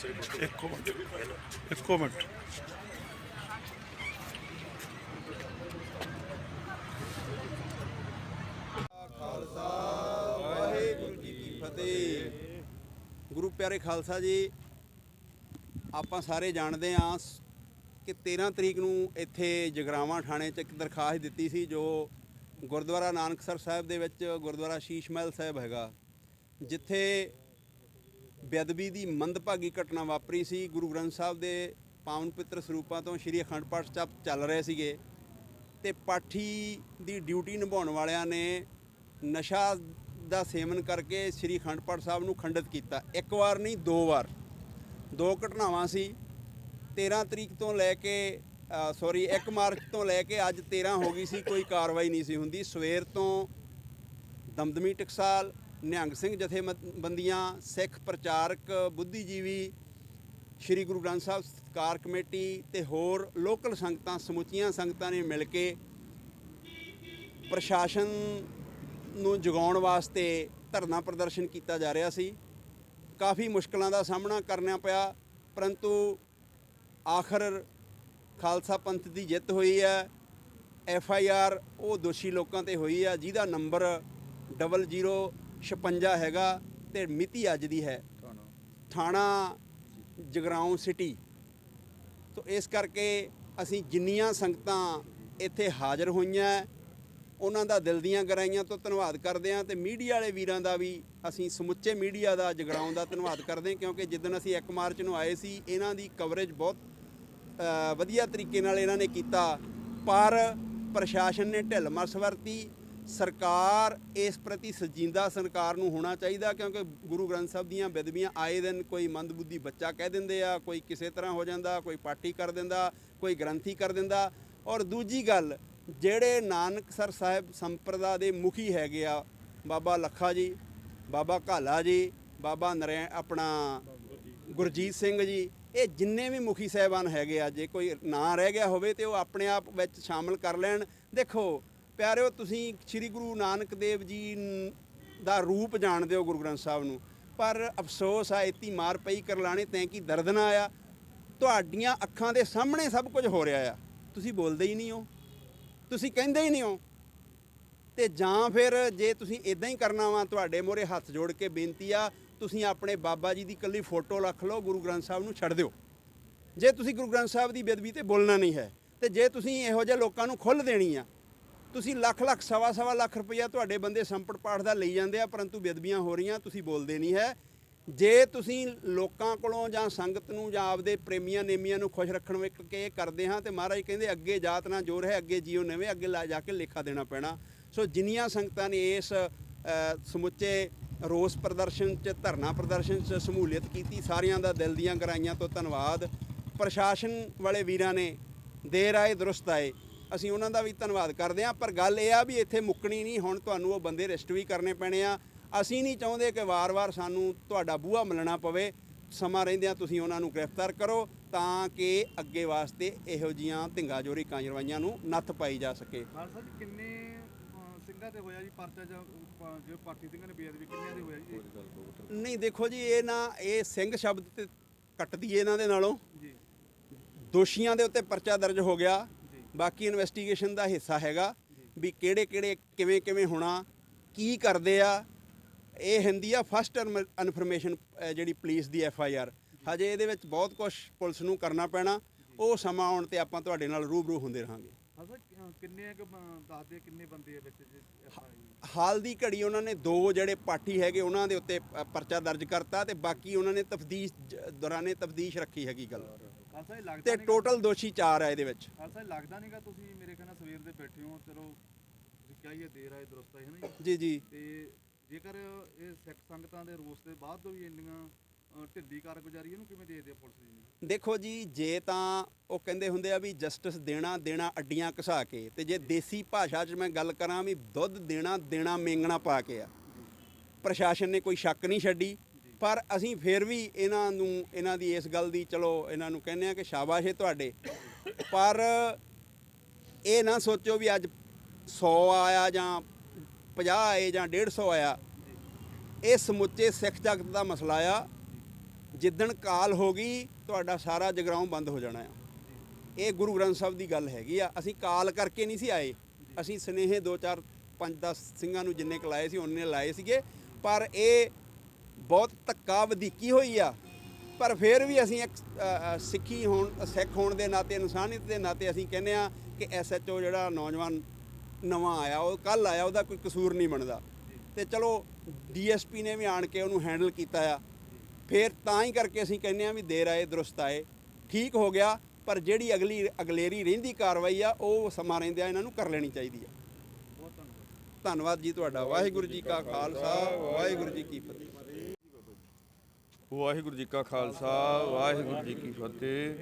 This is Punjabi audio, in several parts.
ਇੱਕੋ ਮਿੰਟ ਇੱਕੋ ਮਿੰਟ ਖਾਲਸਾ ਵਾਹਿਗੁਰੂ ਜੀ ਕੀ ਫਤਿਹ ਗੁਰੂ ਪਿਆਰੇ ਖਾਲਸਾ ਜੀ ਆਪਾਂ ਸਾਰੇ ਜਾਣਦੇ ਆਂ ਕਿ 13 ਤਰੀਕ ਨੂੰ ਇੱਥੇ ਜਗਰਾਵਾਂ ਥਾਣੇ 'ਚ ਇੱਕ ਦਰਖਾਸਤ ਦਿੱਤੀ ਸੀ ਜੋ ਗੁਰਦੁਆਰਾ ਨਾਨਕਸਰ ਸਾਹਿਬ ਦੇ ਵਿੱਚ ਗੁਰਦੁਆਰਾ ਸ਼ੀਸ਼ ਮਹਿਲ ਸਾਹਿਬ ਹੈਗਾ ਜਿੱਥੇ ਬੇਅਦਬੀ ਦੀ ਮੰਦਭਾਗੀ ਘਟਨਾ ਵਾਪਰੀ ਸੀ। ਗੁਰੂ ਗ੍ਰੰਥ ਸਾਹਿਬ ਦੇ ਪਾਵਨ ਪਿੱਤਰ ਸਰੂਪਾਂ ਤੋਂ ਸ਼੍ਰੀ ਅਖੰਡ ਪਾਠ ਸਾਹਿਬ ਚੱਲ ਰਹੇ ਸੀਗੇ ਤੇ ਪਾਠੀ ਦੀ ਡਿਊਟੀ ਨਿਭਾਉਣ ਵਾਲਿਆਂ ਨੇ ਨਸ਼ਾ ਦਾ ਸੇਵਨ ਕਰਕੇ ਸ੍ਰੀ ਅਖੰਡ ਪਾਠ ਸਾਹਿਬ ਨੂੰ ਖੰਡਿਤ ਕੀਤਾ। ਇੱਕ ਵਾਰ ਨਹੀਂ, ਦੋ ਵਾਰ। ਦੋ ਘਟਨਾਵਾਂ ਸੀ। 13 ਤਰੀਕ ਤੋਂ ਲੈ ਕੇ ਸੌਰੀ 1 ਮਾਰਚ ਤੋਂ ਲੈ ਕੇ ਅੱਜ 13 ਹੋ ਗਈ ਸੀ। ਕੋਈ ਕਾਰਵਾਈ ਨਹੀਂ ਸੀ ਹੁੰਦੀ। ਸਵੇਰ ਤੋਂ ਦਮਦਮੀ ਟਕਸਾਲ ਨਿਹੰਗ ਸਿੰਘ ਜਥੇਬੰਦੀਆਂ, ਸਿੱਖ ਪ੍ਰਚਾਰਕ, ਬੁੱਧੀਜੀਵੀ, ਸ਼੍ਰੀ ਗੁਰੂ ਗ੍ਰੰਥ ਸਾਹਿਬ ਸਤਕਾਰ ਕਮੇਟੀ ਤੇ ਹੋਰ ਲੋਕਲ ਸੰਗਤਾਂ, ਸਮੁੱਚੀਆਂ ਸੰਗਤਾਂ ਨੇ ਮਿਲ ਕੇ ਪ੍ਰਸ਼ਾਸਨ ਨੂੰ ਜਗਾਉਣ ਵਾਸਤੇ ਧਰਨਾ ਪ੍ਰਦਰਸ਼ਨ ਕੀਤਾ ਜਾ ਰਿਹਾ ਸੀ। ਕਾਫੀ ਮੁਸ਼ਕਲਾਂ ਦਾ ਸਾਹਮਣਾ ਕਰਨਾ ਪਿਆ, ਪਰੰਤੂ ਆਖਰ ਖਾਲਸਾ ਪੰਥ ਦੀ ਜਿੱਤ ਹੋਈ ਹੈ। ਐਫ ਆਈ ਆਰ ਉਹ ਦੋਸ਼ੀ ਲੋਕਾਂ ਤੇ ਹੋਈ ਹੈ, ਜਿਹਦਾ ਨੰਬਰ 0056 ਹੈਗਾ ਤੇ ਮਿਤੀ ਅੱਜ ਦੀ ਹੈ। ਥਾਣਾ ਜਗਰਾਉਂ ਸਿਟੀ। ਤੋ ਇਸ ਕਰਕੇ ਅਸੀਂ ਜਿੰਨੀਆਂ ਸੰਗਤਾਂ ਇੱਥੇ ਹਾਜ਼ਰ ਹੋਈਆਂ, ਉਹਨਾਂ ਦਾ ਦਿਲ ਦੀਆਂ ਗਹਿਰਾਈਆਂ ਤੋਂ ਧੰਨਵਾਦ ਕਰਦੇ ਹਾਂ ਤੇ ਮੀਡੀਆ ਵਾਲੇ ਵੀਰਾਂ ਦਾ ਵੀ ਅਸੀਂ ਸਮੁੱਚੇ ਮੀਡੀਆ ਦਾ, ਜਗਰਾਉਂ ਦਾ ਧੰਨਵਾਦ ਕਰਦੇ ਹਾਂ ਕਿਉਂਕਿ ਜਿੱਦਣ ਅਸੀਂ 1 ਮਾਰਚ ਨੂੰ ਆਏ ਸੀ, ਇਹਨਾਂ ਦੀ ਕਵਰੇਜ ਬਹੁਤ ਵਧੀਆ ਤਰੀਕੇ ਨਾਲ ਇਹਨਾਂ ਨੇ ਕੀਤਾ। ਪਰ ਪ੍ਰਸ਼ਾਸਨ ਨੇ ਢਿੱਲ ਮਸ ਵਰਤੀ ਸਰਕਾਰ ਇਸ ਪ੍ਰਤੀ ਸਜੀਂਦਾ ਸਰਕਾਰ ਨੂੰ ਹੋਣਾ ਚਾਹੀਦਾ ਕਿਉਂਕਿ ਗੁਰੂ ਗ੍ਰੰਥ ਸਾਹਿਬ ਦੀਆਂ ਬੇਦਬੀਆਂ ਆਏ ਦਿਨ ਕੋਈ ਮੰਦਬੁੱਧੀ ਬੱਚਾ ਕਹਿ ਦਿੰਦੇ ਆ, ਕੋਈ ਕਿਸੇ ਤਰ੍ਹਾਂ ਹੋ ਜਾਂਦਾ, ਕੋਈ ਪਾਰਟੀ ਕਰ ਦਿੰਦਾ, ਕੋਈ ਗ੍ਰੰਥੀ ਕਰ ਦਿੰਦਾ। ਔਰ ਦੂਜੀ ਗੱਲ, ਜਿਹੜੇ ਨਾਨਕਸਰ ਸਾਹਿਬ ਸੰਪਰਦਾ ਦੇ ਮੁਖੀ ਹੈਗੇ ਆ, ਬਾਬਾ ਲੱਖਾ ਜੀ, ਬਾਬਾ ਘਾਲਾ ਜੀ, ਬਾਬਾ ਨਰੈ, ਆਪਣਾ ਗੁਰਜੀਤ ਸਿੰਘ ਜੀ, ਇਹ ਜਿੰਨੇ ਵੀ ਮੁਖੀ ਸਾਹਿਬਾਨ ਹੈਗੇ ਆ, ਜੇ ਕੋਈ ਨਾਂ ਰਹਿ ਗਿਆ ਹੋਵੇ ਤੇ ਉਹ ਆਪਣੇ ਆਪ ਵਿੱਚ ਸ਼ਾਮਲ ਕਰ ਲੈਣ। ਦੇਖੋ ਪਿਆਰਿਓ, ਤੁਸੀਂ ਸ੍ਰੀ ਗੁਰੂ ਨਾਨਕ ਦੇਵ ਜੀ ਦਾ ਰੂਪ ਜਾਣਦੇ ਹੋ ਗੁਰੂ ਗ੍ਰੰਥ ਸਾਹਿਬ ਨੂੰ। ਪਰ ਅਫਸੋਸ ਆ, ਇਤੀ ਮਾਰ ਪਈ ਕਰਲਾਣੇ, ਤੈਂ ਕੀ ਦਰਦਨਾ ਆਇਆ? ਤੁਹਾਡੀਆਂ ਅੱਖਾਂ ਦੇ ਸਾਹਮਣੇ ਸਭ ਕੁਝ ਹੋ ਰਿਹਾ ਆ। ਤੁਸੀਂ ਬੋਲਦੇ ਹੀ ਨਹੀਂ ਹੋ। ਤੁਸੀਂ ਕਹਿੰਦੇ ਹੀ ਨਹੀਂ ਹੋ। ਤੇ ਜਾਂ ਫਿਰ ਜੇ ਤੁਸੀਂ ਇਦਾਂ ਹੀ ਕਰਨਾ ਵਾ, ਤੁਹਾਡੇ ਮੋਰੇ ਹੱਥ ਜੋੜ ਕੇ ਬੇਨਤੀ ਆ, ਤੁਸੀਂ ਆਪਣੇ ਬਾਬਾ ਜੀ ਦੀ ਕੱਲੀ ਫੋਟੋ ਰੱਖ ਲਓ, ਗੁਰੂ ਗ੍ਰੰਥ ਸਾਹਿਬ ਨੂੰ ਛੱਡ ਦਿਓ। ਜੇ ਤੁਸੀਂ ਗੁਰੂ ਗ੍ਰੰਥ ਸਾਹਿਬ ਦੀ ਬੇਦਬੀ ਤੇ ਬੋਲਣਾ ਨਹੀਂ ਹੈ, ਤੇ ਜੇ ਤੁਸੀਂ ਇਹੋ ਜਿਹੇ ਲੋਕਾਂ ਨੂੰ ਖੁੱਲ੍ਹ ਦੇਣੀ ਆ ਤੁਸੀਂ ਲੱਖ ਲੱਖ, ਸਵਾ ਸਵਾ ਲੱਖ ਰੁਪਈਆ ਤੁਹਾਡੇ ਬੰਦੇ ਸੰਪਟ ਪਾਠ ਦਾ ਲਈ ਜਾਂਦੇ ਆ, ਪਰੰਤੂ ਬੇਦਬੀਆਂ ਹੋ ਰਹੀਆਂ, ਤੁਸੀਂ ਬੋਲਦੇ ਨਹੀਂ ਹੈ। ਜੇ ਤੁਸੀਂ ਲੋਕਾਂ ਕੋਲੋਂ ਜਾਂ ਸੰਗਤ ਨੂੰ ਜਾਂ ਆਪਦੇ ਪ੍ਰੇਮੀਆਂ ਨੇਮੀਆਂ ਨੂੰ ਖੁਸ਼ ਰੱਖਣ ਵਿੱਚ ਕੇ ਇਹ ਕਰਦੇ ਹਾਂ, ਤੇ ਮਹਾਰਾਜ ਕਹਿੰਦੇ ਅੱਗੇ ਜਾਤ ਨਾ ਜੋਰ ਹੈ, ਅੱਗੇ ਜੀਓ ਨਵੇਂ, ਅੱਗੇ ਲਾ ਜਾ ਕੇ ਲੇਖਾ ਦੇਣਾ ਪੈਣਾ। ਸੋ ਜਿੰਨੀਆਂ ਸੰਗਤਾਂ ਨੇ ਇਸ ਸਮੁੱਚੇ ਰੋਸ ਪ੍ਰਦਰਸ਼ਨ ਚ, ਧਰਨਾ ਪ੍ਰਦਰਸ਼ਨ ਚ ਸਮੂਲੀਅਤ ਕੀਤੀ, ਸਾਰਿਆਂ ਦਾ ਦਿਲ ਦੀਆਂ ਗਰਾਈਆਂ ਤੋਂ ਧੰਨਵਾਦ। ਪ੍ਰਸ਼ਾਸਨ ਵਾਲੇ ਵੀਰਾਂ ਨੇ ਦੇਰ ਆਏ, ਦਰੁਸਤ ਆਏ। ਅਸੀਂ ਉਹਨਾਂ ਦਾ ਵੀ ਧੰਨਵਾਦ ਕਰਦੇ ਹਾਂ। ਪਰ ਗੱਲ ਇਹ ਆ ਵੀ ਇੱਥੇ ਮੁੱਕਣੀ ਨਹੀਂ ਹੁਣ ਤੁਹਾਨੂੰ ਉਹ ਬੰਦੇ ਅਰੈਸਟ ਵੀ ਕਰਨੇ ਪੈਣੇ ਆ। ਅਸੀਂ ਨਹੀਂ ਚਾਹੁੰਦੇ ਕਿ ਵਾਰ-ਵਾਰ ਸਾਨੂੰ ਤੁਹਾਡਾ ਬੂਹਾ ਮਿਲਣਾ ਪਵੇ। ਸਮਾਂ ਰਹਿੰਦਿਆਂ ਤੁਸੀਂ ਉਹਨਾਂ ਨੂੰ ਗ੍ਰਿਫਤਾਰ ਕਰੋ ਤਾਂ ਕਿ ਅੱਗੇ ਵਾਸਤੇ ਇਹੋ ਜੀਆਂ ਢਿੰਗਾ ਜੋਰੀ ਕਾਂਜਰਵਾਈਆਂ ਨੂੰ ਨੱਥ ਪਾਈ ਜਾ ਸਕੇ। ਜੀ ਕਿੰਨੇ ਸਿੰਘਾਂ ਤੇ ਹੋਇਆ ਜੀ ਪਰਚਾ ਜਾਂ ਜੋ ਪਾਰਟੀ ਸਿੰਘਾਂ ਨੇ ਬੇਅਦਬੀ ਕਿੰਨਿਆਂ ਦੇ ਹੋਇਆ ਜੀ? ਨਹੀਂ ਦੇਖੋ ਜੀ ਇਹ ਨਾ ਇਹ ਸਿੰਘ ਸ਼ਬਦ ਤੇ ਕੱਟ ਦਈਏ ਇਹਨਾਂ ਦੇ ਨਾਲੋਂ। ਜੀ। ਦੋਸ਼ੀਆਂ ਦੇ ਉੱਤੇ ਪਰਚਾ ਦਰਜ ਹੋ ਗਿਆ। ਬਾਕੀ ਇਨਵੈਸਟੀਗੇਸ਼ਨ ਦਾ ਹਿੱਸਾ ਹੈਗਾ ਵੀ ਕਿਹੜੇ ਕਿਹੜੇ ਕਿਵੇਂ ਕਿਵੇਂ ਹੋਣਾ ਕੀ ਕਰਦੇ ਆ। ਇਹ ਹੁੰਦੀ ਆ ਫਸਟ ਇਨਫੋਰਮੇਸ਼ਨ ਜਿਹੜੀ ਪੁਲਿਸ ਦੀ ਐਫ ਆਈ ਆਰ ਹਜੇ ਇਹਦੇ ਵਿੱਚ ਬਹੁਤ ਕੁਝ ਪੁਲਿਸ ਨੂੰ ਕਰਨਾ ਪੈਣਾ। ਉਹ ਸਮਾਂ ਆਉਣ ਤੇ ਆਪਾਂ ਤੁਹਾਡੇ ਨਾਲ ਰੂਬਰੂ ਹੁੰਦੇ ਰਹਾਂਗੇ। ਕਿੰਨੇ ਦੱਸਦੇ ਕਿੰਨੇ ਬੰਦੇ ਆ ਵਿੱਚ? ਹਾਲ ਦੀ ਘੜੀ ਉਹਨਾਂ ਨੇ ਦੋ ਜਿਹੜੇ ਪਾਠੀ ਹੈਗੇ ਉਹਨਾਂ ਦੇ ਉੱਤੇ ਪਰਚਾ ਦਰਜ ਕਰਤਾ ਤੇ ਬਾਕੀ ਉਹਨਾਂ ਨੇ ਤਫਦੀਸ਼ ਦੌਰਾਨੇ ਤਫਦੀਸ਼ ਰੱਖੀ ਹੈਗੀ ਗੱਲ। ਤੇ ਟੋਟਲ ਦੋਸ਼ੀ 4 ਆ ਇਹਦੇ ਵਿੱਚ। ਇਹ ਲੱਗਦਾ ਨਹੀਂਗਾ ਤੁਸੀਂ ਮੇਰੇ ਖਿਆਲ ਨਾਲ ਸਵੇਰ ਦੇ ਬੈਠੇ ਹੋ ਚਲੋ ਤੁਸੀਂ ਕਿਹਾ ਹੀ ਹੈ ਦੇਰ ਆਏ ਦਰੁਸਤ ਹੈ ਨਾ ਜੀ? ਜੀ ਤੇ ਜੇਕਰ ਇਹ ਸਿੱਖ ਸੰਗਤਾਂ ਦੇ ਰੋਸ ਦੇ ਬਾਅਦ ਤੋਂ ਵੀ ਇੰਨੀਆਂ ਢਿੱਲੀ ਕਾਰਗੁਜ਼ਾਰੀ ਇਹਨੂੰ ਕਿਵੇਂ ਦੇਖਦੇ ਆ ਪੁਲਿਸ ਜੀ ਦੇਖੋ ਜੀ ਜੇ ਤਾਂ ਉਹ ਕਹਿੰਦੇ ਹੁੰਦੇ ਆ ਵੀ ਜਸਟਿਸ ਦੇਣਾ ਦੇਣਾ ਅੱਡੀਆਂ ਘਸਾ ਕੇ ਤੇ ਜੇ ਦੇਸੀ ਭਾਸ਼ਾ 'ਚ ਮੈਂ ਗੱਲ ਕਰਾਂ ਵੀ ਦੁੱਧ ਦੇਣਾ ਦੇਣਾ ਮੇਂਗਣਾ ਪਾ ਕੇ ਆ। ਪ੍ਰਸ਼ਾਸਨ ਨੇ ਕੋਈ ਸ਼ੱਕ ਨਹੀਂ ਛੱਡੀ। ਪਰ ਅਸੀਂ ਫੇਰ ਵੀ ਇਹਨਾਂ ਨੂੰ, ਇਹਨਾਂ ਦੀ ਇਸ ਗੱਲ ਦੀ, ਚਲੋ, ਇਹਨਾਂ ਨੂੰ ਕਹਿੰਦੇ ਆ ਕਿ ਸ਼ਾਬਾਸ਼ ਏ ਤੁਹਾਡੇ। ਪਰ ਇਹ ਨਾ ਸੋਚੋ ਵੀ ਅੱਜ 100 ਆਇਆ ਜਾਂ 50 ਆਏ ਜਾਂ 150 ਆਇਆ। ਇਹ ਸਮੁੱਚੇ ਸਿੱਖ ਜਗਤ ਦਾ ਮਸਲਾ ਆ। ਜਿੱਦਣ ਕਾਲ ਹੋ ਗਈ, ਤੁਹਾਡਾ ਸਾਰਾ ਜਗਰਾਉਂ ਬੰਦ ਹੋ ਜਾਣਾ ਆ। ਇਹ ਗੁਰੂ ਗ੍ਰੰਥ ਸਾਹਿਬ ਦੀ ਗੱਲ ਹੈਗੀ ਆ। ਅਸੀਂ ਕਾਲ ਕਰਕੇ ਨਹੀਂ ਸੀ ਆਏ। ਅਸੀਂ ਸਨੇਹੇ 2 4 5 10 ਸਿੰਘਾਂ ਨੂੰ ਜਿੰਨੇ ਕਲਾਏ ਸੀ, ਉਹਨੇ ਲਾਏ ਸੀਗੇ। ਪਰ ਇਹ ਬਹੁਤ ਧੱਕਾ ਵਧੀਕੀ ਹੋਈ ਆ। ਪਰ ਫਿਰ ਵੀ ਅਸੀਂ ਇੱਕ ਸਿੱਖੀ ਹੋਣ ਸਿੱਖ ਹੋਣ ਦੇ ਨਾਤੇ ਇਨਸਾਨੀਅਤ ਦੇ ਨਾਤੇ ਅਸੀਂ ਕਹਿੰਦੇ ਆ ਕਿ ਐਸਐਚਓ ਜਿਹੜਾ ਨੌਜਵਾਨ ਨਵਾਂ ਆਇਆ ਉਹ ਕੱਲ ਆਇਆ ਉਹਦਾ ਕੋਈ ਕਸੂਰ ਨਹੀਂ ਬਣਦਾ। ਤੇ ਚਲੋ ਡੀਐਸਪੀ ਨੇ ਵੀ ਆਣ ਕੇ ਉਹਨੂੰ ਹੈਂਡਲ ਕੀਤਾ ਆ। ਫਿਰ ਤਾਂ ਹੀ ਕਰਕੇ ਅਸੀਂ ਕਹਿੰਦੇ ਆ ਵੀ ਦੇਰ ਆਏ ਦਰੁਸਤ ਆਏ। ਠੀਕ ਹੋ ਗਿਆ ਪਰ ਜਿਹੜੀ ਅਗਲੀ ਅਗਲੇਰੀ ਰਹਿੰਦੀ ਕਾਰਵਾਈ ਆ ਉਹ ਸਮਾਂ ਰਹਿੰਦਿਆਂ ਇਹਨਾਂ ਨੂੰ ਕਰ ਲੈਣੀ ਚਾਹੀਦੀ ਆ। ਬਹੁਤ ਧੰਨਵਾਦ। ਧੰਨਵਾਦ ਜੀ ਤੁਹਾਡਾ। ਵਾਹਿਗੁਰੂ ਜੀ ਕਾ ਖਾਲਸਾ ਵਾਹਿਗੁਰੂ ਜੀ ਕੀ ਫਤਿਹ। ਵਾਹਿਗੁਰੂ ਜੀ ਕਾ ਖਾਲਸਾ ਵਾਹਿਗੁਰੂ ਜੀ ਕੀ ਫਤਿਹ।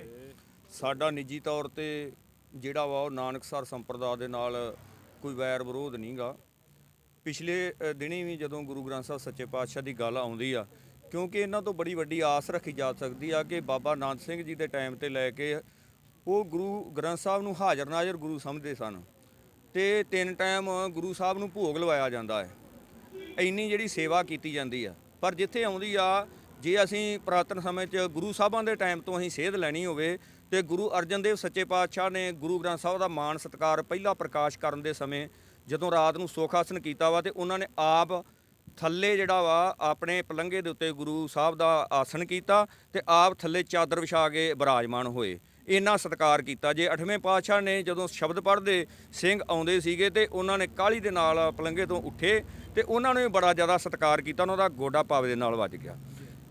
ਸਾਡਾ ਨਿੱਜੀ ਤੌਰ ਤੇ ਜਿਹੜਾ ਵਾ ਉਹ ਨਾਨਕਸਰ ਸੰਪਰਦਾ ਦੇ ਨਾਲ ਕੋਈ ਵੈਰ ਵਿਰੋਧ ਨਹੀਂਗਾ। ਪਿਛਲੇ ਅ, ਦਿਨੀ ਵੀ ਜਦੋਂ ਗੁਰੂ ਗ੍ਰੰਥ ਸਾਹਿਬ ਸੱਚੇ ਪਾਤਸ਼ਾਹ ਦੀ ਗੱਲ ਆਉਂਦੀ ਆ ਕਿਉਂਕਿ ਇਹਨਾਂ ਤੋਂ ਬੜੀ ਵੱਡੀ ਆਸ ਰੱਖੀ ਜਾ ਸਕਦੀ ਆ ਕਿ ਬਾਬਾ ਨਾਨਕ ਸਿੰਘ ਜੀ ਦੇ ਟਾਈਮ ਤੇ ਲੈ ਕੇ ਉਹ ਗੁਰੂ ਗ੍ਰੰਥ ਸਾਹਿਬ ਨੂੰ ਹਾਜ਼ਰ ਨਾਜ਼ਰ ਗੁਰੂ ਸਮਝਦੇ ਸਨ ਤੇ ਤਿੰਨ ਟਾਈਮ ਗੁਰੂ ਸਾਹਿਬ ਨੂੰ ਭੋਗ ਲਵਾਇਆ ਜਾਂਦਾ ਹੈ। ਇੰਨੀ ਜਿਹੜੀ ਸੇਵਾ ਕੀਤੀ ਜਾਂਦੀ ਆ। ਪਰ ਜਿੱਥੇ ਆਉਂਦੀ ਆ ਜੇ ਅਸੀਂ ਪੁਰਾਤਨ ਸਮੇਂ 'ਚ ਗੁਰੂ ਸਾਹਿਬਾਂ ਦੇ ਟਾਈਮ ਤੋਂ ਅਸੀਂ ਸੇਧ ਲੈਣੀ ਹੋਵੇ ਤੇ ਗੁਰੂ ਅਰਜਨ ਦੇਵ ਸੱਚੇ ਪਾਤਸ਼ਾਹ ਨੇ ਗੁਰੂ ਗ੍ਰੰਥ ਸਾਹਿਬ ਦਾ ਮਾਣ ਸਤਕਾਰ ਪਹਿਲਾ ਪ੍ਰਕਾਸ਼ ਕਰਨ ਦੇ ਸਮੇਂ ਜਦੋਂ ਰਾਤ ਨੂੰ ਸੁੱਖ ਆਸਨ ਕੀਤਾ ਵਾ ਤੇ ਉਹਨਾਂ ਨੇ ਆਪ ਥੱਲੇ ਜਿਹੜਾ ਵਾ ਆਪਣੇ ਪਲੰਘੇ ਦੇ ਉੱਤੇ ਗੁਰੂ ਸਾਹਿਬ ਦਾ ਆਸਣ ਕੀਤਾ ਤੇ ਆਪ ਥੱਲੇ ਚਾਦਰ ਵਿਛਾ ਕੇ ਬਿਰਾਜਮਾਨ ਹੋਏ। ਇੰਨਾ ਸਤਿਕਾਰ ਕੀਤਾ। ਜੇ ਅਠਵੇਂ ਪਾਤਸ਼ਾਹ ਨੇ ਜਦੋਂ ਸ਼ਬਦ ਪੜ੍ਹਦੇ, ਸਿੰਘ ਆਉਂਦੇ ਸੀਗੇ ਤੇ ਉਹਨਾਂ ਨੇ ਕਾਲੀ ਦੇ ਨਾਲ ਪਲੰਘੇ ਤੋਂ ਉੱਠੇ ਤੇ ਉਹਨਾਂ ਨੂੰ ਵੀ ਬੜਾ ਜ਼ਿਆਦਾ ਸਤਿਕਾਰ ਕੀਤਾ, ਉਹਨਾਂ ਦਾ ਗੋਡਾ ਪਾਵੇ ਦੇ ਨਾਲ ਵੱਜ ਗਿਆ।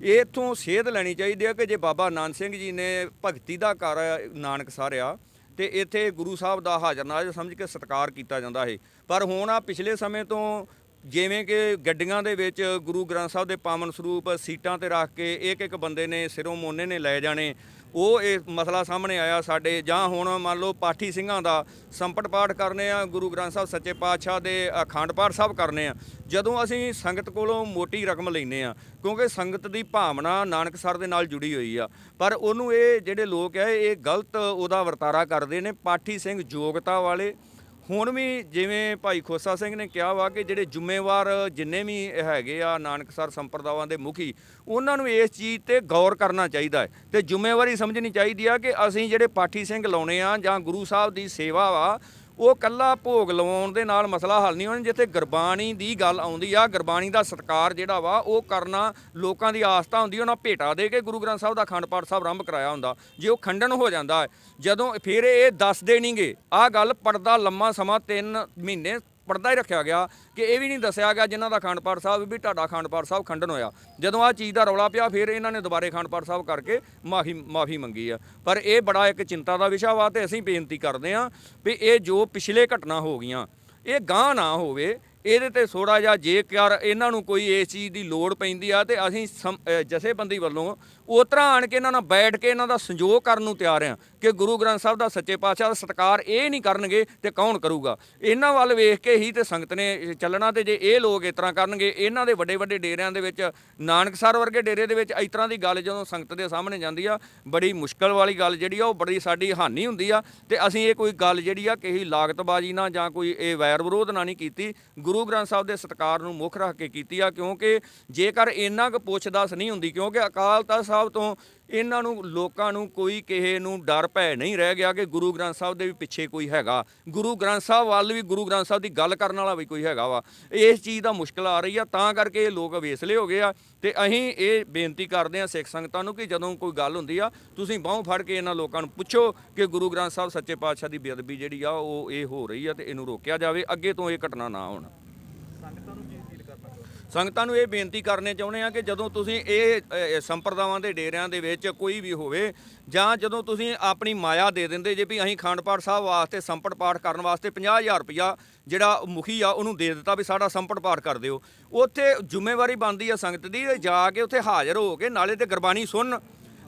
ਇੱਥੋਂ ਸੇਧ ਲੈਣੀ ਚਾਹੀਦੀ ਹੈ ਕਿ ਜੇ ਬਾਬਾ ਨਾਨਕ ਸਿੰਘ ਜੀ ਨੇ ਭਗਤੀ ਦਾ ਘਰ ਨਾਨਕ ਸਾਰਿਆ, ਤੇ ਇੱਥੇ ਗੁਰੂ ਸਾਹਿਬ ਦਾ ਹਾਜ਼ਰ ਨਾਜ਼ਰ ਸਮਝ ਕੇ ਸਤਿਕਾਰ ਕੀਤਾ ਜਾਂਦਾ ਹੈ ਪਰ ਹੁਣ ਆ ਪਿਛਲੇ ਸਮੇਂ ਤੋਂ ਜਿਵੇਂ ਕਿ ਗੱਡੀਆਂ ਦੇ ਵਿੱਚ ਗੁਰੂ ਗ੍ਰੰਥ ਸਾਹਿਬ ਦੇ ਪਾਵਨ ਸਰੂਪ ਸੀਟਾਂ ਤੇ ਰੱਖ ਕੇ ਇੱਕ ਇੱਕ ਬੰਦੇ ਨੇ ਸਿਰੋਂ ਮੋਨੇ ਨੇ ਲੈ ਜਾਣੇ ਉਹ ਇਹ ਮਸਲਾ ਸਾਹਮਣੇ ਆਇਆ ਸਾਡੇ, ਜਾਂ ਹੁਣ ਮੰਨ ਲਓ ਪਾਠੀ ਸਿੰਘਾਂ ਦਾ ਸੰਪਟ ਪਾਠ ਕਰਨੇ ਆ, ਗੁਰੂ ਗ੍ਰੰਥ ਸਾਹਿਬ ਸੱਚੇ ਪਾਤਸ਼ਾਹ ਦੇ ਅਖੰਡ ਪਾਠ ਸਾਹਿਬ ਕਰਨੇ ਆ, ਜਦੋਂ ਅਸੀਂ ਸੰਗਤ ਕੋਲੋਂ ਮੋਟੀ ਰਕਮ ਲੈਨੇ ਆ, ਕਿਉਂਕਿ ਸੰਗਤ ਦੀ ਭਾਵਨਾ ਨਾਨਕਸਰ ਦੇ ਨਾਲ ਜੁੜੀ ਹੋਈ ਆ, ਪਰ ਉਹਨੂੰ ਇਹ ਜਿਹੜੇ ਲੋਕ ਆ, ਇਹ ਗਲਤ ਉਹਦਾ ਵਰਤਾਰਾ ਕਰਦੇ ਨੇ, ਪਾਠੀ ਸਿੰਘ ਯੋਗਤਾ ਵਾਲੇ ਹੁਣ ਵੀ ਜਿਵੇਂ ਭਾਈ ਖੋਸਾ ਸਿੰਘ ਨੇ ਕਿਹਾ ਵਾ ਕਿ ਜਿਹੜੇ ਜ਼ਿੰਮੇਵਾਰ ਜਿੰਨੇ ਵੀ ਹੈਗੇ ਆ ਨਾਨਕਸਰ ਸੰਪਰਦਾਵਾਂ ਦੇ ਮੁਖੀ, ਉਹਨਾਂ ਨੂੰ ਇਸ ਚੀਜ਼ ਤੇ ਗੌਰ ਕਰਨਾ ਚਾਹੀਦਾ ਹੈ। ਤੇ ਜ਼ਿੰਮੇਵਾਰੀ ਸਮਝਣੀ ਚਾਹੀਦੀ ਆ ਕਿ ਅਸੀਂ ਜਿਹੜੇ ਪਾਠੀ ਸਿੰਘ ਲਾਉਣੇ ਆ ਜਾਂ ਗੁਰੂ ਸਾਹਿਬ ਦੀ ਸੇਵਾ ਵਾ ਉਹ ਕੱਲਾ ਭੋਗ ਲਵਾਉਣ ਦੇ ਨਾਲ ਮਸਲਾ ਹੱਲ ਨਹੀਂ ਹੋਣਾ, ਜਿੱਥੇ ਗੁਰਬਾਣੀ ਦੀ ਗੱਲ ਆਉਂਦੀ ਆ, ਗੁਰਬਾਣੀ ਦਾ ਸਤਕਾਰ ਜਿਹੜਾ ਵਾ, ਉਹ ਕਰਨਾ ਲੋਕਾਂ ਦੀ ਆਸਥਾ ਹੁੰਦੀ ਉਹਨਾਂ ਭੇਟਾ ਦੇ ਕੇ ਗੁਰੂ ਗ੍ਰੰਥ ਸਾਹਿਬ ਦਾ ਅਖੰਡ ਪਾਠ ਸਾਹਿਬ ਆਰੰਭ ਕਰਾਇਆ ਹੁੰਦਾ। ਜੇ ਉਹ ਖੰਡਨ ਹੋ ਜਾਂਦਾ, ਜਦੋਂ ਫਿਰ ਇਹ ਦੱਸਦੇ ਨਹੀਂਗੇ ਆਹ ਗੱਲ ਪੜਦਾ ਲੰਮਾ ਸਮਾਂ 3 ਮਹੀਨੇ ਪੜਦਾ ਹੀ ਰੱਖਿਆ ਗਿਆ ਕਿ ਇਹ ਵੀ ਨਹੀਂ ਦੱਸਿਆ ਗਿਆ ਜਿਨ੍ਹਾਂ ਦਾ ਅਖੰਡ ਪਾਠ ਸਾਹਿਬ ਵੀ ਤੁਹਾਡਾ ਅਖੰਡ ਸਾਹਿਬ ਖੰਡਨ ਹੋਇਆ। ਜਦੋਂ ਆਹ ਚੀਜ਼ ਦਾ ਰੌਲਾ ਪਿਆ, ਫਿਰ ਇਹਨਾਂ ਨੇ ਦੁਬਾਰੇ ਅਖੰਡ ਸਾਹਿਬ ਕਰਕੇ ਮਾਫੀ ਮਾਫੀ ਮੰਗੀ ਆ। ਪਰ ਇਹ ਬੜਾ ਇੱਕ ਚਿੰਤਾ ਦਾ ਵਿਸ਼ਾ ਵਾ ਤੇ ਅਸੀਂ ਬੇਨਤੀ ਕਰਦੇ ਹਾਂ ਵੀ ਇਹ ਜੋ ਪਿਛਲੇ ਘਟਨਾ ਹੋ ਗਈਆਂ, ਇਹ ਗਾਂ ਨਾ ਹੋਵੇ ਇਹਦੇ ਤੇ ਥੋੜਾ ਜਿਹਾ ਜੇਕਰ ਇਹਨਾਂ ਨੂੰ ਕੋਈ ਇਸ ਚੀਜ਼ ਦੀ ਲੋੜ ਪੈਂਦੀ ਆ ਤੇ ਅਸੀਂ ਸਮ- ਜਥੇਬੰਦੀ ਵੱਲੋਂ ਉਸ ਤਰ੍ਹਾਂ ਆਣ ਕੇ ਇਹਨਾਂ ਨਾਲ ਬੈਠ ਕੇ ਇਹਨਾਂ ਦਾ ਸੰਯੋਗ ਕਰਨ ਨੂੰ ਤਿਆਰ ਆ ਕਿ ਗੁਰੂ ਗ੍ਰੰਥ ਸਾਹਿਬ ਦਾ ਸੱਚੇ ਪਾਤਸ਼ਾਹ ਦਾ ਸਤਿਕਾਰ ਇਹ ਨਹੀਂ ਕਰਨਗੇ ਤੇ ਕੌਣ ਕਰੂਗਾ। ਇਹਨਾਂ ਵੱਲ ਵੇਖ ਕੇ ਹੀ ਤੇ ਸੰਗਤ ਨੇ ਚੱਲਣਾ ਤੇ ਜੇ ਇਹ ਲੋਕ ਇਸ ਤਰ੍ਹਾਂ ਕਰਨਗੇ, ਇਹਨਾਂ ਦੇ ਵੱਡੇ ਵੱਡੇ ਡੇਰਿਆਂ ਦੇ ਵਿੱਚ ਨਾਨਕਸਰ ਵਰਗੇ ਡੇਰੇ ਦੇ ਵਿੱਚ ਇਸ ਤਰ੍ਹਾਂ ਦੀ ਗੱਲ ਜਦੋਂ ਸੰਗਤ ਦੇ ਸਾਹਮਣੇ ਜਾਂਦੀ ਆ, ਬੜੀ ਮੁਸ਼ਕਲ ਵਾਲੀ ਗੱਲ ਜਿਹੜੀ ਆ, ਉਹ ਬੜੀ ਸਾਡੀ ਹਾਨੀ ਹੁੰਦੀ ਆ ਤੇ ਅਸੀਂ ਇਹ ਕੋਈ ਗੱਲ ਜਿਹੜੀ ਆ, ਕਿਸੇ ਲਾਗਤਬਾਜ਼ੀ ਨਾਲ ਜਾਂ ਕੋਈ ਇਹ ਵੈਰ ਵਿਰੋਧ ਨਾਲ ਨਹੀਂ ਕੀਤੀ। ਗੁਰੂ ਗੁਰੂ ਗ੍ਰੰਥ ਸਾਹਿਬ ਦੇ ਸਤਿਕਾਰ ਨੂੰ ਮੁੱਖ ਰੱਖ ਕੇ ਕੀਤੀ ਆ, ਕਿਉਂਕਿ ਜੇਕਰ ਇੰਨਾ ਕੁ ਪੁੱਛਦਾਸ ਨਹੀਂ ਹੁੰਦੀ, ਕਿਉਂਕਿ ਅਕਾਲ ਤਖਤ ਸਾਹਿਬ ਤੋਂ ਇਹਨਾਂ ਨੂੰ, ਲੋਕਾਂ ਨੂੰ ਕੋਈ ਕਿਸੇ ਨੂੰ ਡਰ ਭੈ ਨਹੀਂ ਰਹਿ ਗਿਆ ਕਿ ਗੁਰੂ ਗ੍ਰੰਥ ਸਾਹਿਬ ਦੇ ਵੀ ਪਿੱਛੇ ਕੋਈ ਹੈਗਾ। ਗੁਰੂ ਗ੍ਰੰਥ ਸਾਹਿਬ ਵੱਲ ਵੀ, ਗੁਰੂ ਗ੍ਰੰਥ ਸਾਹਿਬ ਦੀ ਗੱਲ ਕਰਨ ਵਾਲਾ ਵੀ ਕੋਈ ਹੈਗਾ ਵਾ। ਇਸ ਚੀਜ਼ ਦਾ ਮੁਸ਼ਕਲ ਆ ਰਹੀ ਆ, ਤਾਂ ਕਰਕੇ ਇਹ ਲੋਕ ਵੇਸਲੇ ਹੋ ਗਏ ਆ। ਤੇ ਅਸੀਂ ਇਹ ਬੇਨਤੀ ਕਰਦੇ ਆ ਸਿੱਖ ਸੰਗਤਾਂ ਨੂੰ ਕਿ ਜਦੋਂ ਕੋਈ ਗੱਲ ਹੁੰਦੀ ਆ, ਤੁਸੀਂ ਬਾਹੋਂ ਫੜ ਕੇ ਇਹਨਾਂ ਲੋਕਾਂ ਨੂੰ ਪੁੱਛੋ ਕਿ ਗੁਰੂ ਗ੍ਰੰਥ ਸਾਹਿਬ ਸੱਚੇ ਪਾਤਸ਼ਾਹ ਦੀ ਬੇਅਦਬੀ ਜਿਹੜੀ ਆ, ਉਹ ਇਹ ਹੋ ਰਹੀ ਆ ਤੇ ਇਹਨੂੰ ਰੋਕਿਆ ਜਾਵੇ, ਅੱਗੇ ਤੋਂ ਇਹ ਘਟਨਾ ਨਾ ਹੋਣ ਸੰਗਤਾਂ ਨੂੰ ਕੀ ਅਪੀਲ ਕਰਨਾ ਚਾਹੁੰਦੇ ਸੰਗਤਾਂ ਨੂੰ ਇਹ ਬੇਨਤੀ ਕਰਨੇ ਚਾਹੁੰਦੇ ਆ ਕਿ ਜਦੋਂ ਤੁਸੀਂ ਇਹ ਸੰਪਰਦਾਵਾਂ ਦੇ ਡੇਰਿਆਂ ਦੇ ਵਿੱਚ ਕੋਈ ਵੀ ਹੋਵੇ ਜਾਂ ਜਦੋਂ ਤੁਸੀਂ ਆਪਣੀ ਮਾਇਆ ਦੇ ਦਿੰਦੇ ਜੇ ਵੀ ਅਸੀਂ ਖੰਡ ਪਾਠ ਸਾਹਿਬ ਵਾਸਤੇ ਸੰਪਟ ਪਾਠ ਕਰਨ ਵਾਸਤੇ 50000 ਰੁਪਇਆ ਜਿਹੜਾ ਮੁਖੀ ਆ ਉਹਨੂੰ ਦੇ ਦਿੱਤਾ ਵੀ ਸਾਡਾ ਸੰਪਟ ਪਾਠ ਕਰ ਦਿਓ। ਉੱਥੇ ਜ਼ਿੰਮੇਵਾਰੀ ਬਣਦੀ ਆ ਸੰਗਤ ਦੀ ਜਾ ਕੇ ਉੱਥੇ ਹਾਜ਼ਰ ਹੋ ਕੇ ਨਾਲੇ ਤੇ ਗੁਰਬਾਣੀ ਸੁਣ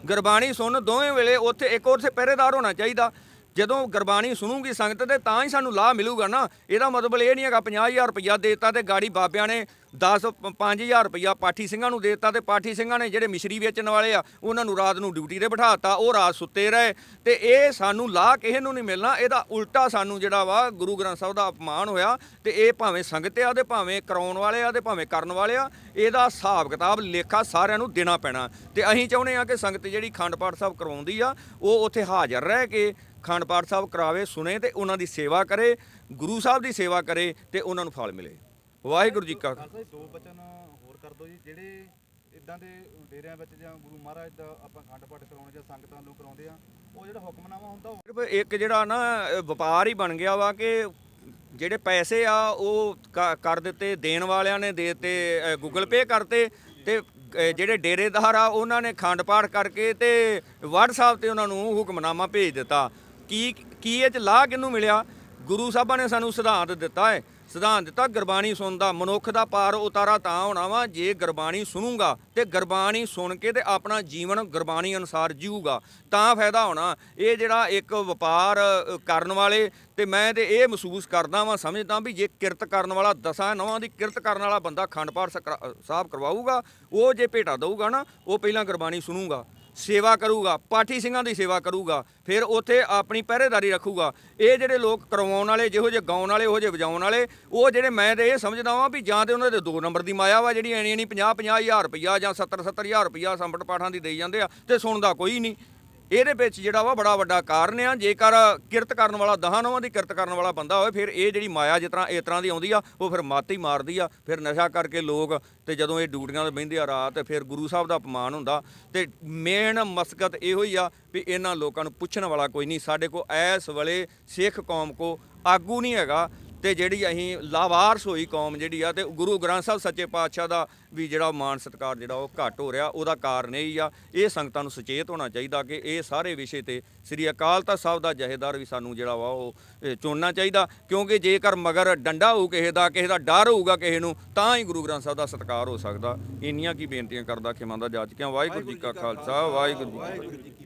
ਗੁਰਬਾਣੀ ਸੁਣ ਦੋਵੇਂ ਵੇਲੇ ਉੱਥੇ ਇੱਕ ਉੱਥੇ ਪਹਿਰੇਦਾਰ ਹੋਣਾ ਚਾਹੀਦਾ। ਜਦੋਂ ਗੁਰਬਾਣੀ ਸੁਣੂਗੀ ਸੰਗਤ ਤੇ ਤਾਂ ਹੀ ਸਾਨੂੰ ਲਾਭ ਮਿਲੂਗਾ ਨਾ। ਇਹਦਾ ਮਤਲਬ ਇਹ ਨਹੀਂ ਹੈਗਾ 50000 ਰੁਪਇਆ ਦੇਤਾ ਤੇ ਗਾੜੀ ਬਾਬਿਆਂ ਨੇ 10 5000 ਰੁਪਇਆ ਪਾਠੀ ਸਿੰਘਾਂ ਨੂੰ ਦੇਤਾ ਤੇ ਪਾਠੀ ਸਿੰਘਾਂ ਨੇ ਜਿਹੜੇ ਮਿਸ਼ਰੀ ਵੇਚਣ ਵਾਲੇ ਆ, ਉਹਨਾਂ ਨੂੰ ਰਾਤ ਨੂੰ ਡਿਊਟੀ ਤੇ ਬਿਠਾਤਾ, ਉਹ ਰਾਤ ਸੁੱਤੇ ਰਹੇ। ਤੇ ਇਹ ਸਾਨੂੰ ਲਾਹ ਕਿਸੇ ਨੂੰ ਨਹੀਂ ਮਿਲਣਾ, ਇਹਦਾ ਉਲਟਾ ਸਾਨੂੰ ਜਿਹੜਾ ਵਾ ਗੁਰੂ ਗ੍ਰੰਥ ਸਾਹਿਬ ਦਾ ਅਪਮਾਨ ਹੋਇਆ ਤੇ ਇਹ ਭਾਵੇਂ ਸੰਗਤ ਆ ਤੇ ਭਾਵੇਂ ਕਰਾਉਣ ਵਾਲੇ ਆ ਤੇ ਭਾਵੇਂ ਕਰਨ ਵਾਲੇ ਆ, ਇਹਦਾ ਹਿਸਾਬ ਕਿਤਾਬ, ਲੇਖਾ ਸਾਰਿਆਂ ਨੂੰ ਦੇਣਾ ਪੈਣਾ। ਤੇ ਅਸੀਂ ਚਾਹੁੰਦੇ ਆ ਕਿ ਸੰਗਤ ਜਿਹੜੀ ਖੰਡ ਪਾਠ ਸਾਹਿਬ ਕਰਵਾਉਂਦੀ ਆ, ਉਹ ਉੱਥੇ ਹਾਜ਼ਰ ਰਹਿ ਕੇ ਖੰਡ ਪਾਠ ਸਾਹਿਬ ਕਰਾਵੇ ਸੁਣੇ ਤੇ ਉਹਨਾਂ ਦੀ ਸੇਵਾ ਕਰੇ ਗੁਰੂ ਸਾਹਿਬ ਦੀ ਸੇਵਾ ਕਰੇ ਤੇ ਉਹਨਾਂ ਨੂੰ ਫਲ ਮਿਲੇ। ਵਾਹਿਗੁਰੂ ਜੀ ਕਾ ਦੋ ਬਚਨ ਹੋਰ ਕਰ ਦਿਓ ਜੀ ਜਿਹੜੇ ਇਦਾਂ ਦੇ ਡੇਰਿਆਂ ਵਿੱਚ ਜਾਂ ਗੁਰੂ ਮਹਾਰਾਜ ਦਾ ਆਪਾਂ ਖੰਡ ਪਾਠ ਕਰਾਉਣੇ ਜਾਂ ਸੰਗਤਾਂ ਨੂੰ ਕਰਾਉਂਦੇ ਆ ਉਹ ਜਿਹੜਾ ਹੁਕਮਨਾਮਾ ਹੁੰਦਾ ਉਹ ਸਿਰਫ ਇੱਕ ਜਿਹੜਾ ਨਾ ਵਪਾਰ ਹੀ ਬਣ ਗਿਆ ਵਾ ਕਿ ਜਿਹੜੇ ਪੈਸੇ ਆ ਉਹ ਕਰ ਦਿੱਤੇ ਦੇਣ ਵਾਲਿਆਂ ਨੇ ਦੇ ਦਿੱਤੇ ਗੂਗਲ ਪੇ ਕਰਤੇ ਤੇ ਜਿਹੜੇ ਡੇਰੇਦਾਰ ਆ ਉਹਨਾਂ ਨੇ ਖੰਡ ਪਾਠ ਕਰਕੇ ਤੇ WhatsApp ਤੇ ਉਹਨਾਂ ਨੂੰ ਹੁਕਮਨਾਮਾ ਭੇਜ ਦਿੱਤਾ। ਕੀ ਕੀ ਇਹ ਚ ਲਾਹ ਕਿਹਨੂੰ ਮਿਲਿਆ? ਗੁਰੂ ਸਾਹਿਬਾਂ ਨੇ ਸਾਨੂੰ ਸਿਧਾਂਤ ਦਿੱਤਾ ਹੈ। ਸਿਧਾਂਤ ਦਿੱਤਾ, ਗੁਰਬਾਣੀ ਸੁਣਦਾ ਮਨੁੱਖ ਦਾ ਪਾਰ ਉਤਾਰਾ ਤਾਂ ਹੋਣਾ ਵਾ, ਜੇ ਗੁਰਬਾਣੀ ਸੁਣੂਗਾ ਤੇ ਗੁਰਬਾਣੀ ਸੁਣ ਕੇ ਤੇ ਆਪਣਾ ਜੀਵਨ ਗੁਰਬਾਣੀ ਅਨੁਸਾਰ ਜੀਊਗਾ, ਤਾਂ ਫਾਇਦਾ ਹੋਣਾ। ਇਹ ਜਿਹੜਾ ਇੱਕ ਵਪਾਰ ਕਰਨ ਵਾਲੇ ਤੇ ਮੈਂ ਤੇ ਇਹ ਮਹਿਸੂਸ ਕਰਦਾ ਵਾਂ, ਸਮਝਦਾ ਵੀ ਜੇ ਕਿਰਤ ਕਰਨ ਵਾਲਾ ਦਸਾਂ ਨਵਾਂ ਦੀ ਕਿਰਤ ਕਰਨ ਵਾਲਾ ਬੰਦਾ ਖੰਡ ਪਾਠ ਸਾਹਿਬ ਕਰਵਾਊਗਾ, ਉਹ ਜੇ ਭੇਟਾ ਦਊਗਾ ਨਾ, ਉਹ ਪਹਿਲਾਂ ਗੁਰਬਾਣੀ ਸੁਣੂਗਾ। ਸੇਵਾ ਕਰੂਗਾ, ਪਾਠੀ ਸਿੰਘਾਂ ਦੀ ਸੇਵਾ ਕਰੂਗਾ, ਫਿਰ ਉੱਥੇ ਆਪਣੀ ਪਹਿਰੇਦਾਰੀ ਰੱਖੂਗਾ। ਇਹ ਜਿਹੜੇ ਲੋਕ ਕਰਵਾਉਣ ਵਾਲੇ, ਜਿਹੋ ਜਿਹੇ ਗਾਉਣ ਵਾਲੇ, ਉਹੋ ਜਿਹੇ ਵਜਾਉਣ ਵਾਲੇ, ਉਹ ਜਿਹੜੇ ਮੈਂ ਤੇ ਇਹ ਸਮਝਦਾ ਵਾਂ ਵੀ ਜਾਂ ਤੇ ਉਹਨਾਂ ਦੇ ਦੋ ਨੰਬਰ ਦੀ ਮਾਇਆ ਵਾ, ਜਿਹੜੀ ਐਣੀ ਐਣੀ 50 50 ਹਜ਼ਾਰ ਰੁਪਈਆ ਜਾਂ 70 70 ਹਜ਼ਾਰ ਰੁਪਈਆ ਸੰਪਟ ਪਾਠਾਂ ਦੀ ਦੇਈ ਜਾਂਦੇ ਆ, ਤੇ ਸੁਣਦਾ ਕੋਈ ਨਹੀਂ। ਇਹਦੇ ਵਿੱਚ ਜਿਹੜਾ ਵਾ ਬੜਾ ਵੱਡਾ ਕਾਰਨ ਆ। ਜੇਕਰ ਕਿਰਤ ਕਰਨ ਵਾਲਾ, ਦਹਾਂ ਨਵਾਂ ਦੀ ਕਿਰਤ ਕਰਨ ਵਾਲਾ ਬੰਦਾ ਹੋਵੇ, ਫਿਰ ਇਹ ਜਿਹੜੀ ਮਾਇਆ ਜਿਸ ਤਰ੍ਹਾਂ, ਇਸ ਤਰ੍ਹਾਂ ਦੀ ਆਉਂਦੀ ਆ, ਉਹ ਫਿਰ ਮਾਤੀ ਮਾਰਦੀ ਆ। ਫਿਰ ਨਸ਼ਾ ਕਰਕੇ ਲੋਕ ਤੇ ਜਦੋਂ ਇਹ ਡਿਊਟੀਆਂ ਤੇ ਬਹਿੰਦੇ ਆ ਰਾਤ, ਫਿਰ ਗੁਰੂ ਸਾਹਿਬ ਦਾ ਅਪਮਾਨ ਹੁੰਦਾ। ਤੇ ਮੇਨ ਮਸਕਤ ਇਹੋ ਹੀ ਆ ਵੀ ਇਹਨਾਂ ਲੋਕਾਂ ਨੂੰ ਪੁੱਛਣ ਵਾਲਾ ਕੋਈ ਨਹੀਂ। ਸਾਡੇ ਕੋ ਇਸ ਵੇਲੇ ਸਿੱਖ ਕੌਮ ਕੋ ਆਗੂ ਨਹੀਂ ਹੈਗਾ। ਤੇ ਜਿਹੜੀ ਅਸੀਂ ਲਾਵਾਰਸ ਹੋਈ ਕੌਮ ਜਿਹੜੀ ਆ ਤੇ ਗੁਰੂ ਗ੍ਰੰਥ ਸਾਹਿਬ ਸੱਚੇ ਪਾਤਸ਼ਾਹ ਦਾ ਵੀ ਜਿਹੜਾ ਮਾਣ ਸਤਕਾਰ ਜਿਹੜਾ ਉਹ ਘੱਟ ਹੋ ਰਿਹਾ, ਉਹਦਾ ਕਾਰਨ ਇਹ ਹੀ ਆ, ਇਹ ਸੰਗਤਾਂ ਨੂੰ ਸੁਚੇਤ ਹੋਣਾ ਚਾਹੀਦਾ ਕਿ ਇਹ ਸਾਰੇ ਵਿਸ਼ੇ ਤੇ ਸ੍ਰੀ ਅਕਾਲ ਤਖਤ ਸਾਹਿਬ ਦਾ ਜਹੇਦਾਰ ਵੀ ਸਾਨੂੰ ਜਿਹੜਾ ਵਾ ਉਹ ਚੁਣਨਾ ਚਾਹੀਦਾ, ਕਿਉਂਕਿ ਜੇਕਰ ਮਗਰ ਡੰਡਾ ਹੋਊ ਕਿਸੇ ਦਾ ਕਿਸੇ ਦਾ ਡਰ ਹੋਊਗਾ ਕਿਸੇ ਨੂੰ, ਤਾਂ ਹੀ ਗੁਰੂ ਗ੍ਰੰਥ ਸਾਹਿਬ ਦਾ ਸਤਕਾਰ ਹੋ ਸਕਦਾ। ਇੰਨੀਆਂ ਕੀ ਬੇਨਤੀਆਂ ਕਰਦਾ ਖਿਮਾਂ ਦਾ ਜਾਚ ਕੇ ਵਾਹਿਗੁਰੂ ਜੀ ਕਾ ਖਾਲਸਾ, ਵਾਹਿਗੁਰੂ ਵਾਹਿਗੁਰੂ ਜੀ ਕੀ